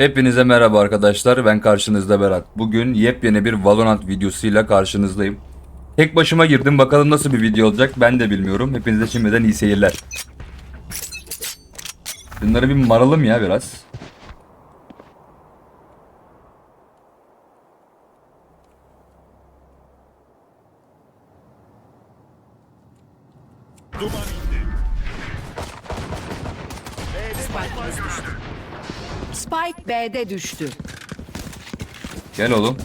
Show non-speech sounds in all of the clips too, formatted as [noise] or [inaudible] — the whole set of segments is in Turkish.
Hepinize merhaba arkadaşlar. Ben karşınızda Berat. Bugün yepyeni bir Valorant videosuyla karşınızdayım. Tek başıma girdim. Bakalım nasıl bir video olacak ben de bilmiyorum. Hepinize şimdiden iyi seyirler. Bunları bir maralım ya biraz. Duman indi. Spike B'de düştü. Gel oğlum.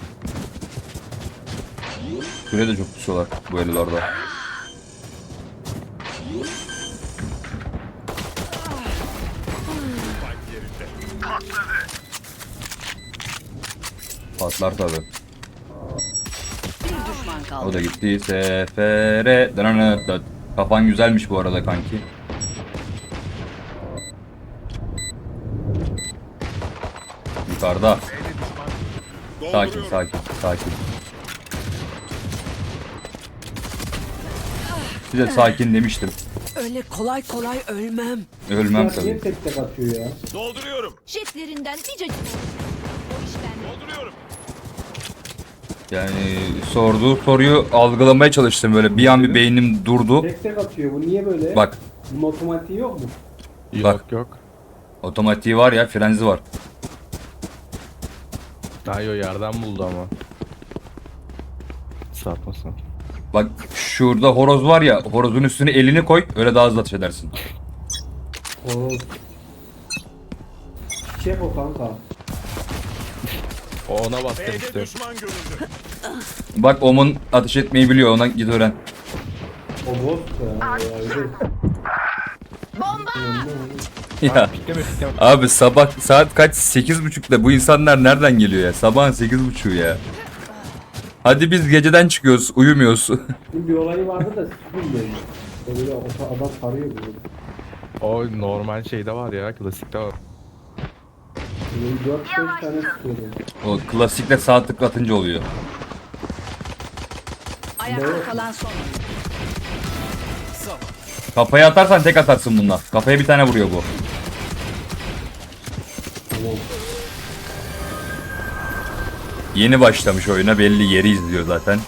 Şuraya da çok düşüyorlar bu. Spike yerinde. Patlar tabi. Bir düşman O kaldı. da gitti sefere. Kafan güzelmiş bu arada kanki. Yukarıda. Sakin sakin sakin. Size sakin demiştim. Öyle kolay kolay ölmem. Ölmem Niye tabii. tek tek atıyor ya? Dolduruyorum. Şeflerinden bir cacık. O iş bende. Dolduruyorum. Yani sorduğu soruyu algılamaya çalıştım böyle. Bir an bir beynim durdu. Tek tek atıyor. Bu niye böyle? Bak Bunun otomatiği yok mu? Yok Bak. yok. otomatiği var ya frenzi var. Daha yo yerden buldu ama. Satmasın. Bak şurada horoz var ya horozun üstüne elini koy öyle daha hızlı ateş edersin. O Şef o kanka. O ona bastım B'de işte. Bak Omun ateş etmeyi biliyor ona git öğren. O boss ya. ya öyle. ya Pikleme pikleme. abi sabah saat kaç 8.30'da bu insanlar nereden geliyor ya? Sabahın 8.30'u ya. Hadi biz geceden çıkıyoruz uyumuyoruz. [laughs] Bir olayı vardı da siz bilmiyorsunuz. Böyle o- adam sarıyor böyle. O normal şeyde var ya klasikte var. Böyle 4-5 tane sıkıyordu. o klasikle sağ tıklatınca oluyor. Ayakta kalan son. Kafaya atarsan tek atarsın bundan. Kafaya bir tane vuruyor bu. Yeni başlamış oyuna belli yeri izliyor zaten.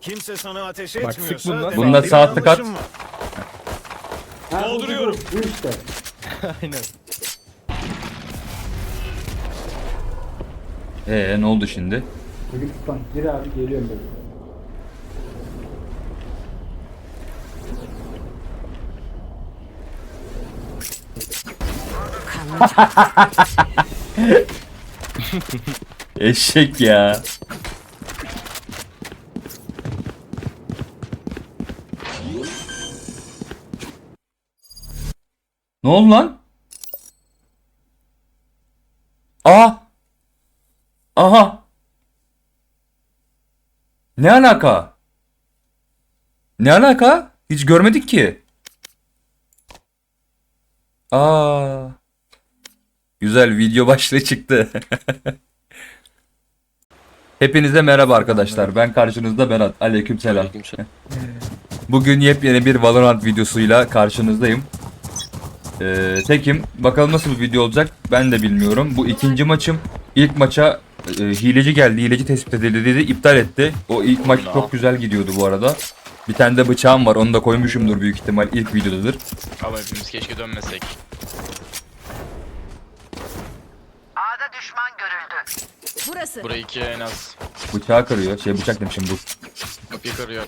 Kimse sana ateş Bak, etmiyorsa sık demek ki sağ tık at. yanlışım var. Ha, bu- Dolduruyorum. Bu, bu işte. [laughs] Aynen. Ee ne oldu şimdi? Bugün tutan. Gir abi geliyorum ben. [laughs] Eşek ya. Ne oldu lan? Aha. Aha. Ne alaka? Ne alaka? Hiç görmedik ki. Aa. Güzel video başlığı çıktı. [laughs] Hepinize merhaba arkadaşlar. Ben karşınızda Berat. Aleykümselam. Bugün yepyeni bir Valorant videosuyla karşınızdayım. Ee, tekim. Bakalım nasıl bir video olacak ben de bilmiyorum. Bu ikinci maçım. İlk maça e, hileci geldi. Hileci tespit edildi dedi. iptal etti. O ilk maç çok güzel gidiyordu bu arada. Bir tane de bıçağım var. Onu da koymuşumdur büyük ihtimal. ilk videodadır. Ama hepimiz keşke dönmesek. Burası. Burayı iki en az. Bıçağı kırıyor. Şey bıçak demişim bu. Kapıyı kırıyor.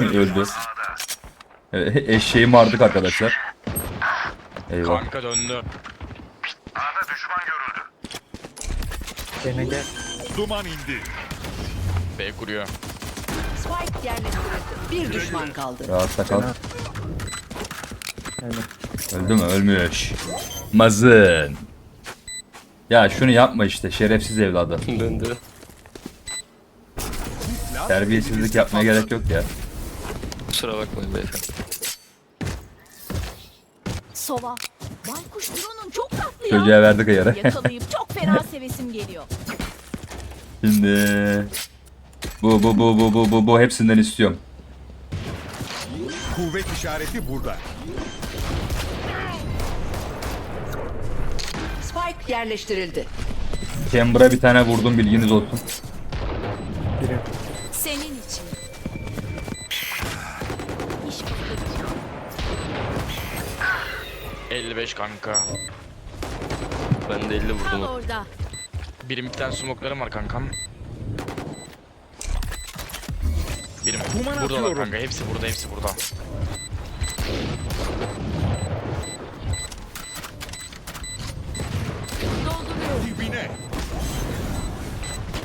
Öldü. E, eşeğimi ardık arkadaşlar. Eyvah. Kanka döndü. Duman indi. B kuruyor. Spike yerleştirildi. Bir düşman kaldı. Rahatta kal. Öldü mü? Ölmüş. Mazın. Ya şunu yapma işte şerefsiz evladı. [laughs] Döndü. Terbiyesizlik yapmaya gerek yok ya. Kusura bakmayın beyefendi. Sova. Baykuş drone'un çok tatlı ya. Çocuğa verdik ayarı. [laughs] Yakalayıp çok fena sevesim geliyor. Şimdi bu bu bu bu bu bu bu hepsinden istiyorum. Kuvvet işareti burada. Yerleştirildi. Chamber'a bir tane vurdum bilginiz olsun. Senin için. İş 55 kanka. Ben de 50 vurdum. Tam orada. Birim bir tane smoklarım var kankam. Birim. Buradalar kanka. Hepsi burada, hepsi burada.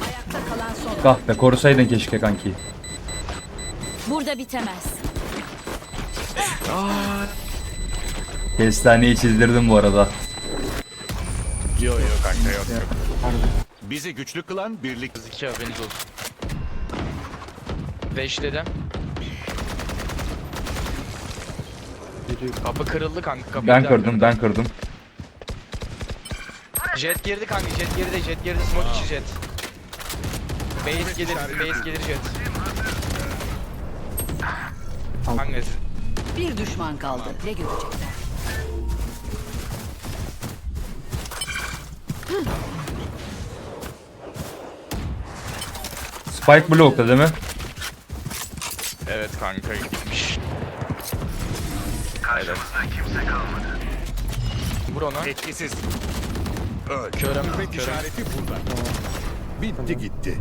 Ayakta kalan son. Kahpe korusaydın keşke kanki. Burada bitemez. Kestaneyi çizdirdim bu arada. Yok yok kanka yok yok. Bizi güçlü kılan birlik. İki haberiniz olsun. Beş dedim. Kapı kırıldı kanka. Kapıyı Ben da kırdım ben kırdım. Jet girdi kanka, jet girdi, jet girdi, smoke içi jet. Base gelir, base gelir jet. Kanka Bir düşman kaldı. Ne görecekler? Spike blokta değil mi? evet kanka gitmiş. Evet. Vur onu. Etkisiz. Öl. Körüm, Kuvvet körüm. işareti burada. Bitti gitti.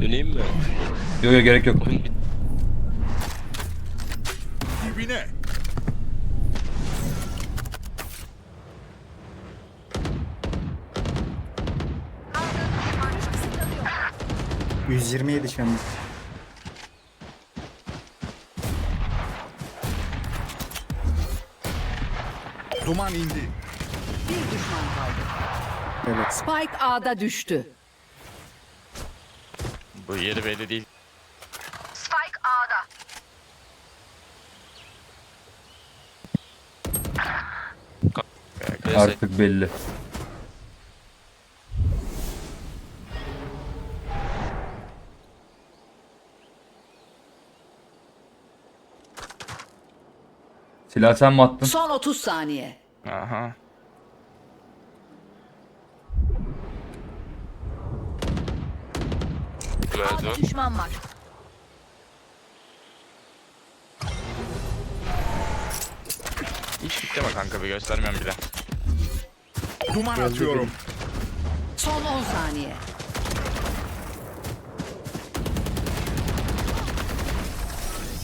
Döneyim mi? Yok yok gerek yok. Oyun bitti. Dibine. Duman indi. Bir düşman kaldı. Spike A'da düştü. Bu yeri belli değil. Neyse. Artık belli. Silah sen mi attın? Son 30 saniye. Aha. A'da düşman var. Hiç bitleme kanka bir göstermiyorum bile. Duman atıyorum. Son 10 saniye.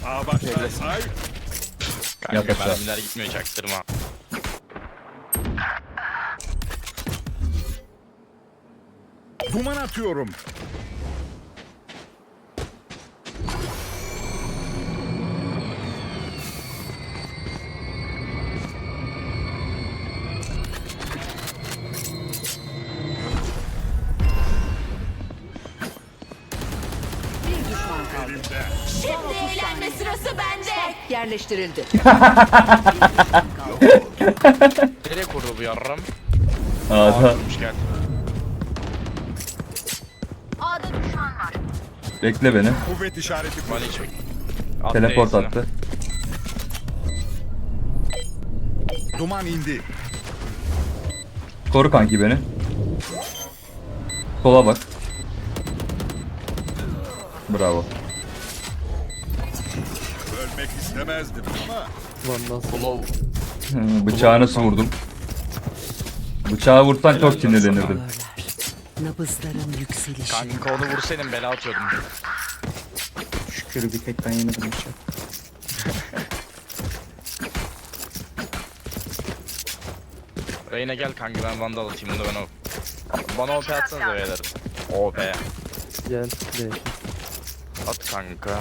Sağ baştan say. Kanka Yap aşağı. mermiler gitmiyor çaktırma. Duman atıyorum. Yerleştirildi. Nereye kurdu bu yarram? A'da. Kurmuş gel. A'da düşman var. Bekle beni. Kuvvet işareti. Mali çek. Teleport attı. Duman indi. Koru kanki beni. Sola bak. Bravo. Ölmek istemezdim ama Hı, Bıçağı nasıl vurdum? Bıçağı vursan çok sinirlenirdim. Nabızların yükselişi. Kanka onu vursaydın bela atıyordum. Şükür bir tek ben yemedim işte. [laughs] Reyna gel kanka ben vandal atayım bunu ben o. Bana OP atsanıza beyler. OP. Gel. At kanka.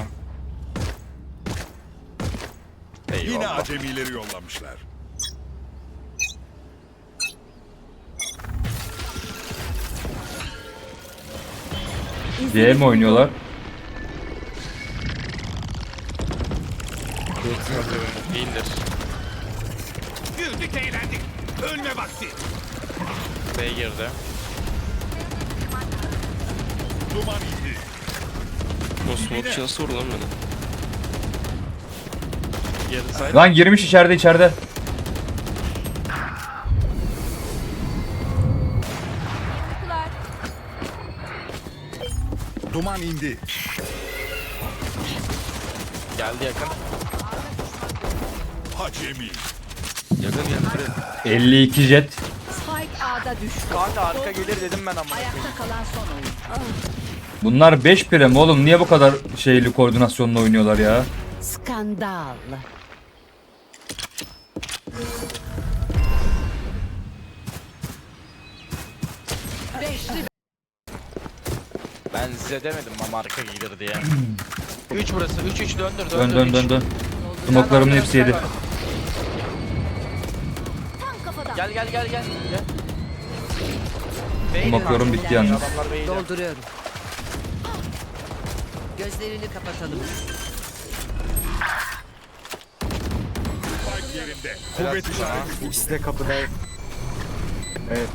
Yine Eyvallah. acemileri yollamışlar. C mi oynuyorlar? Değildir. Güldük eğlendik. Ölme vakti. B girdi. Duman indi. O smokeçi nasıl vurdu lan beni? Yarın. Lan girmiş içeride içeride. Duman indi. Geldi yakın. Acemi. Yakın yakın. 52 jet. Spike A'da düştü. Kanka arka gelir dedim ben ama. Ayakta kalan son oyun. Bunlar 5 prem oğlum niye bu kadar şeyli koordinasyonla oynuyorlar ya? Skandal. Ben size demedim ama arka gelir diye. [clears throat] 3 burası. 3 3 döndür Dön döndür. dön üç. dön dön. Smoklarımın hepsi yedi. Tam kafadan. Gel gel gel gel. Gel. Beyler Bakıyorum bitti yani yalnız. Adamlar beyler. dolduruyorum. Gözlerini kapatalım. Kuvvet işareti. İkisi de kapıda. Evet.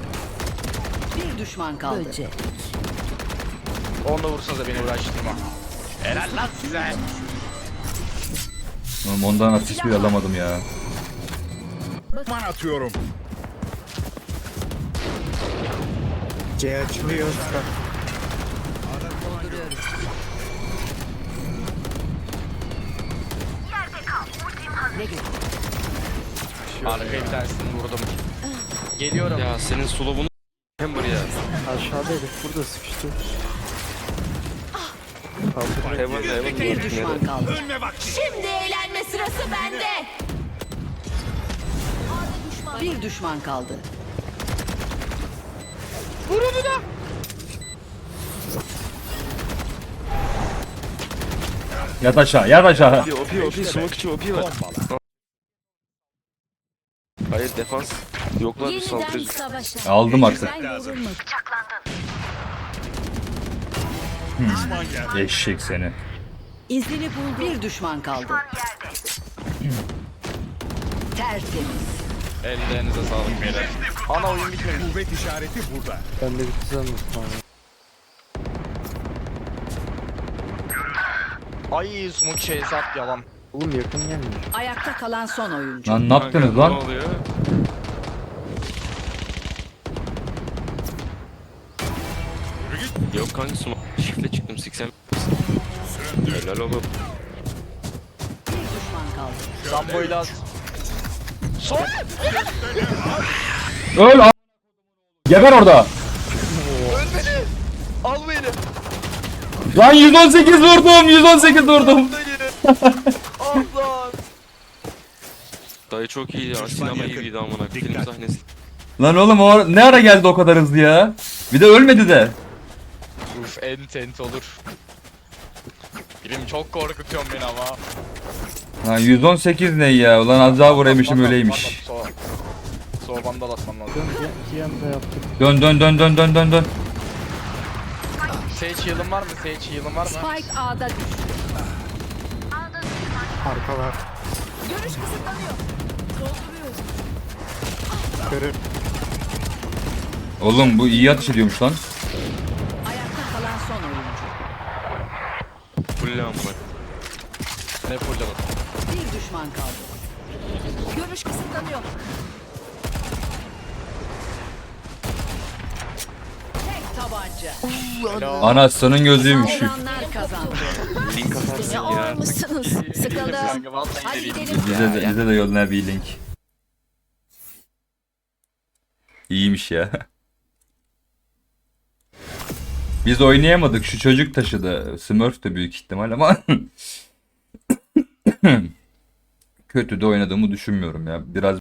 Bir düşman kaldı. Onu da vursanız da beni uğraştırma. Helal lan size. Oğlum ondan asist bile alamadım ya. Duman atıyorum. C açılıyor. Dolduruyorum. Ne güzel. Arka bir tanesini vurdum. Geliyorum. Ya senin solo bunu hem buraya. Aşağıda herif burada sıkıştı. Heaven heaven. Bir düşman kaldı. Şimdi eğlenme sırası bende. Bir düşman kaldı. Yat aşağı, yat aşağı. OP OP OP smoke içi OP var. Hayır defans. Yoklar bir saldırı. Aldım artık. Yorulmadım. Düşman geldi. Eşek seni. İzini buldu. Bir düşman kaldı. Tertemiz. Ellerinize sağlık beyler. Ana oyun bitmemiş. Kuvvet işareti burada. Ben de bitti sandım. Ay smoke şey sat yalan. Oğlum yakın gelmiyor. Ayakta kalan son oyuncu. Lan ne yaptınız Kanka, lan? Ne oluyor? Yok kanka smoke. Shift'le çıktım 80. Helal oğlum. Bir düşman kaldı. Zamboyla at. Son. Öl a- Geber orada. Ölmedi. Al beni. Lan 118 vurdum, 118 vurdum. Allah. [laughs] Dayı çok iyiydi ya. Sinema gibiydi amına. Film sahnesi. Lan oğlum o ne ara geldi o kadar hızlı ya? Bir de ölmedi de. Uf ent ent olur. Birim çok korkutuyorsun beni ama. Lan 118 ne ya? Ulan az daha vuraymışım öyleymiş. vandal, So, so vandal atman lazım. İki yanda yaptık. Dön dön dön dön dön dön dön. Sage heal'ın var mı? Sage heal'ın var mı? Spike A'da düştü. Arka var. Görüş kısıtlanıyor. Körü. Oğlum bu iyi atış ediyormuş lan. Full amına. Ne fulladım. Bir düşman kaldı. Görüş kısıtlanıyor. Tek tabanca. Anasının gözüymüş. Kazandı. Link atarsın ya. olmuşsunuz? Sıkıldım. Hadi gidelim. Bize de, bize de yolla bir link. İyiymiş ya. [laughs] Biz oynayamadık. Şu çocuk taşıdı. Smurf de büyük ihtimal ama [coughs] kötü de oynadığımı düşünmüyorum ya. Biraz